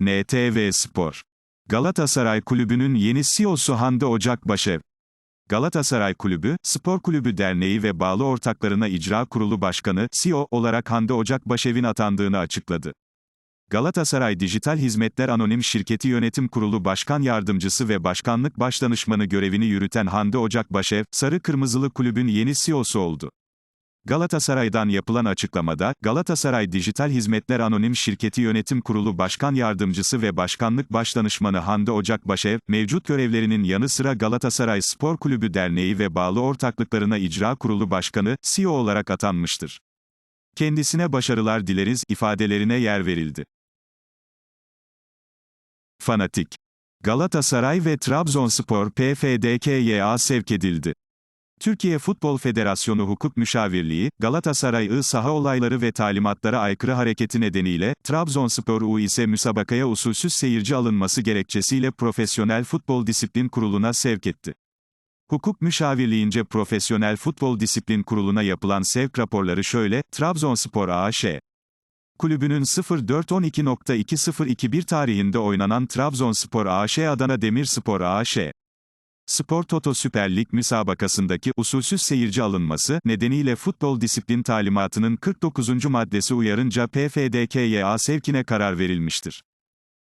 NTV Spor. Galatasaray Kulübü'nün yeni CEO'su Hande Ocakbaşev. Galatasaray Kulübü, Spor Kulübü Derneği ve bağlı ortaklarına icra kurulu başkanı, CEO olarak Hande Ocakbaşev'in atandığını açıkladı. Galatasaray Dijital Hizmetler Anonim Şirketi Yönetim Kurulu Başkan Yardımcısı ve Başkanlık Başdanışmanı görevini yürüten Hande Ocakbaşev, Sarı Kırmızılı Kulübün yeni CEO'su oldu. Galatasaray'dan yapılan açıklamada, Galatasaray Dijital Hizmetler Anonim Şirketi Yönetim Kurulu Başkan Yardımcısı ve Başkanlık Başdanışmanı Hande Ocakbaşev, mevcut görevlerinin yanı sıra Galatasaray Spor Kulübü Derneği ve bağlı ortaklıklarına icra kurulu başkanı, CEO olarak atanmıştır. Kendisine başarılar dileriz ifadelerine yer verildi. Fanatik. Galatasaray ve Trabzonspor PFDK'ya sevk edildi. Türkiye Futbol Federasyonu Hukuk Müşavirliği, Galatasaray I saha olayları ve talimatlara aykırı hareketi nedeniyle, Trabzonspor U ise müsabakaya usulsüz seyirci alınması gerekçesiyle Profesyonel Futbol Disiplin Kurulu'na sevk etti. Hukuk müşavirliğince Profesyonel Futbol Disiplin Kurulu'na yapılan sevk raporları şöyle, Trabzonspor AŞ. Kulübünün 04.12.2021 tarihinde oynanan Trabzonspor AŞ Adana Demirspor AŞ. Spor Toto Süper Lig müsabakasındaki usulsüz seyirci alınması nedeniyle futbol disiplin talimatının 49. maddesi uyarınca PFDK'ya sevkine karar verilmiştir.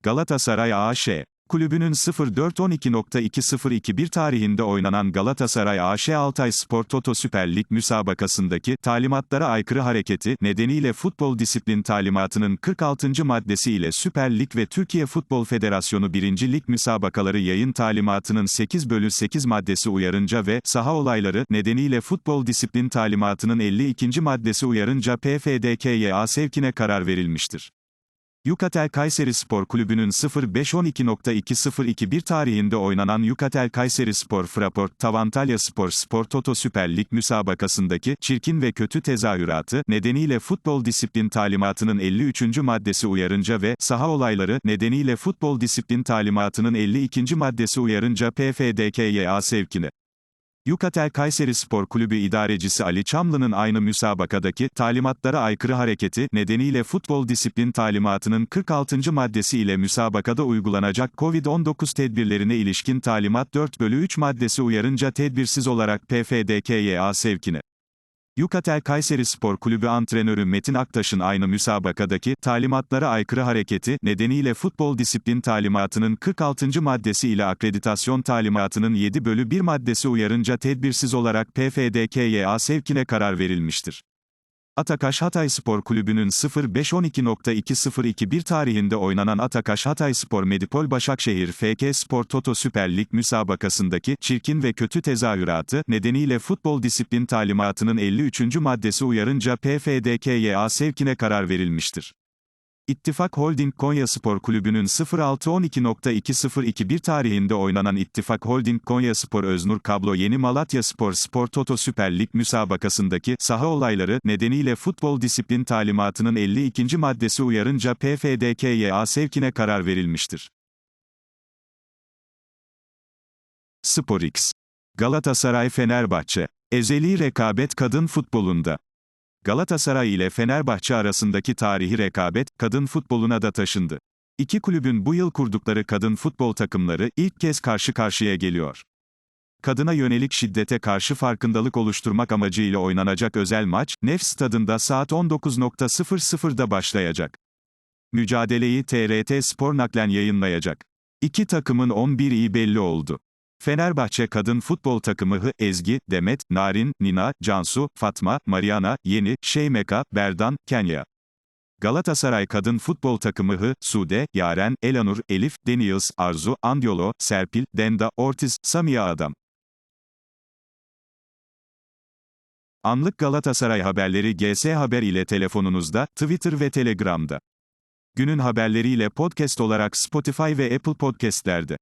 Galatasaray AŞ Kulübünün 04.12.2021 tarihinde oynanan Galatasaray AŞ Altay Spor Toto Süper Lig müsabakasındaki talimatlara aykırı hareketi nedeniyle futbol disiplin talimatının 46. maddesi ile Süper Lig ve Türkiye Futbol Federasyonu 1. Lig müsabakaları yayın talimatının 8 bölü 8 maddesi uyarınca ve saha olayları nedeniyle futbol disiplin talimatının 52. maddesi uyarınca PFDK'ya sevkine karar verilmiştir. Yukatel Kayseri Spor Kulübü'nün 05.12.2021 tarihinde oynanan Yukatel Kayseri Spor Fraport Tavantalya Spor Spor Toto Süper Lig müsabakasındaki çirkin ve kötü tezahüratı nedeniyle futbol disiplin talimatının 53. maddesi uyarınca ve saha olayları nedeniyle futbol disiplin talimatının 52. maddesi uyarınca PFDK'ya sevkine. Yukatel Kayseri Spor Kulübü idarecisi Ali Çamlı'nın aynı müsabakadaki talimatlara aykırı hareketi nedeniyle futbol disiplin talimatının 46. maddesi ile müsabakada uygulanacak COVID-19 tedbirlerine ilişkin talimat 4 bölü 3 maddesi uyarınca tedbirsiz olarak PFDK'ya sevkine. Yukatel Kayseri Spor Kulübü antrenörü Metin Aktaş'ın aynı müsabakadaki talimatlara aykırı hareketi nedeniyle futbol disiplin talimatının 46. maddesi ile akreditasyon talimatının 7 bölü 1 maddesi uyarınca tedbirsiz olarak PFDK'ya sevkine karar verilmiştir. Atakaş Hatay Spor Kulübü'nün 05.12.2021 tarihinde oynanan Atakaş Hatay Spor Medipol Başakşehir FK Spor Toto Süper Lig müsabakasındaki çirkin ve kötü tezahüratı nedeniyle futbol disiplin talimatının 53. maddesi uyarınca PFDK'ya sevkine karar verilmiştir. İttifak Holding Konya Spor Kulübü'nün 06.12.2021 tarihinde oynanan İttifak Holding Konya Spor Öznur Kablo Yeni Malatya Spor Spor Toto Süper Lig müsabakasındaki saha olayları nedeniyle futbol disiplin talimatının 52. maddesi uyarınca PFDK'ya sevkine karar verilmiştir. SporX Galatasaray Fenerbahçe Ezeli rekabet kadın futbolunda Galatasaray ile Fenerbahçe arasındaki tarihi rekabet, kadın futboluna da taşındı. İki kulübün bu yıl kurdukları kadın futbol takımları ilk kez karşı karşıya geliyor. Kadına yönelik şiddete karşı farkındalık oluşturmak amacıyla oynanacak özel maç, Nef stadında saat 19.00'da başlayacak. Mücadeleyi TRT Spor naklen yayınlayacak. İki takımın 11'i belli oldu. Fenerbahçe kadın futbol takımı Hı, Ezgi, Demet, Narin, Nina, Cansu, Fatma, Mariana, Yeni, Şeymeka, Berdan, Kenya. Galatasaray kadın futbol takımı Hı, Sude, Yaren, Elanur, Elif, Daniels, Arzu, Andiolo, Serpil, Denda, Ortiz, Samiya Adam. Anlık Galatasaray haberleri GS Haber ile telefonunuzda, Twitter ve Telegram'da. Günün haberleriyle podcast olarak Spotify ve Apple Podcast'lerde.